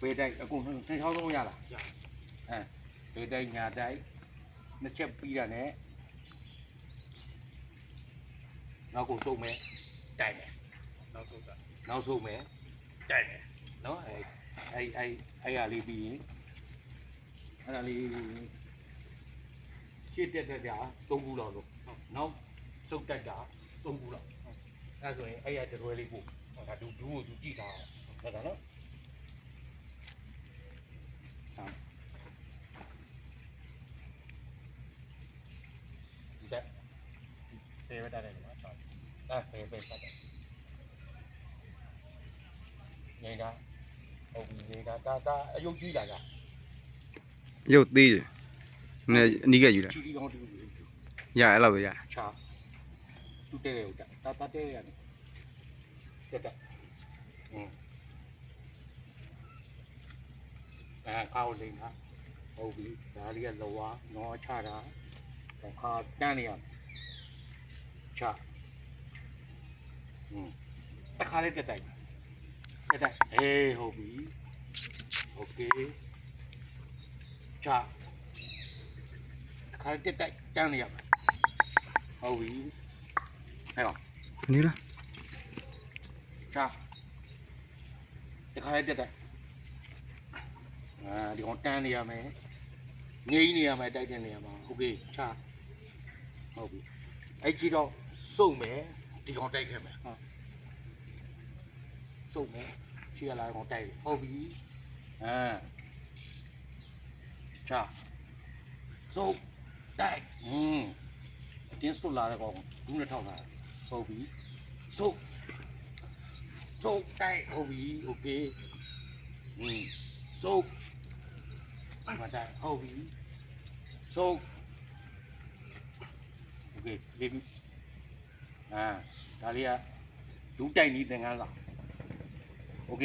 ဘေးတိုက်အကုန်နှစ်ချောင်းလုံးရလားရအဲဘေးတိုက်ညာတိုက်နှစ်ချက်ပြီးတာနဲ့နောက်ကိုစုံမယ်တိုက်မယ်နောက်ဆုံးကနောက်စုံမယ်တိုက်တယ်နော်အဲအဲအဲအဲရလေးပြီးရင်အဲ့ဒါလေးရှေ့တက်တက်တာ၃ခုလောက်လို့နောက်စုပ်တက်တာ၃ခုလောက်အဲ့ဆိုရင်အဲ့ရတရွဲလေးပို့ဒါဒူဒူကိုသူကြည့်တာဟုတ်တယ်နော် ဒီတက်ဖေးဝတ်တယ်နော်ဆောင်းအဲ့ပဲပဲဆက်တယ်နေတာဟုတ်ပြီနေတာဒါဒါအယုတ်ကြီးလာတာရုပ်သေးတယ်နည်းအနီးကယူတာချီတီကောင်းတူရအဲ့လောက်ပဲရချာသူတဲတယ်ဟုတ်တာတာတာတဲရတယ်တက်တက်อืมအဲကောက်လိမ့်တာဟုတ်ပြီဒါလေးကလောဝါနော်ချတာ ခါတန်းနေရချอืมတခါလေးတက်တိုက်တက်တိုက်အေးဟုတ်ပြီโอเคချတခါလေးတက်တိုက်တန်းနေရမှာဟုတ်ပြီဟဲ့ကောင် နီးလား ချတခါလေးတက်တိုက်အာဒီကောင်တန်းနေရမယ်ငိမ့်နေရမယ်တိုက်တဲ့နေရမှာโอเคချ ဟုတ်ပြီအဲ့ကြီးတော့စုံမယ်ဒီကောင်တိုက်ခဲ့မယ်ဟာစုံမယ်ချီရလာကောင်တိုက်တယ်ဟုတ်ပြီအာချစုံတိုက်อืมအတင်းစုလာတဲ့ကောင်ဘူးနဲ့ထောက်လာတယ်ဟုတ်ပြီစုံ စုပ်တိုက်ဟုတ်ပြီโอเคอืมစုပ်မတိုက်ဟုတ်ပြီစု ပ်โอเคလေးပြီအာဒါလေးကဒူးတိုက်နီးသင်္ကန်းစာโอเค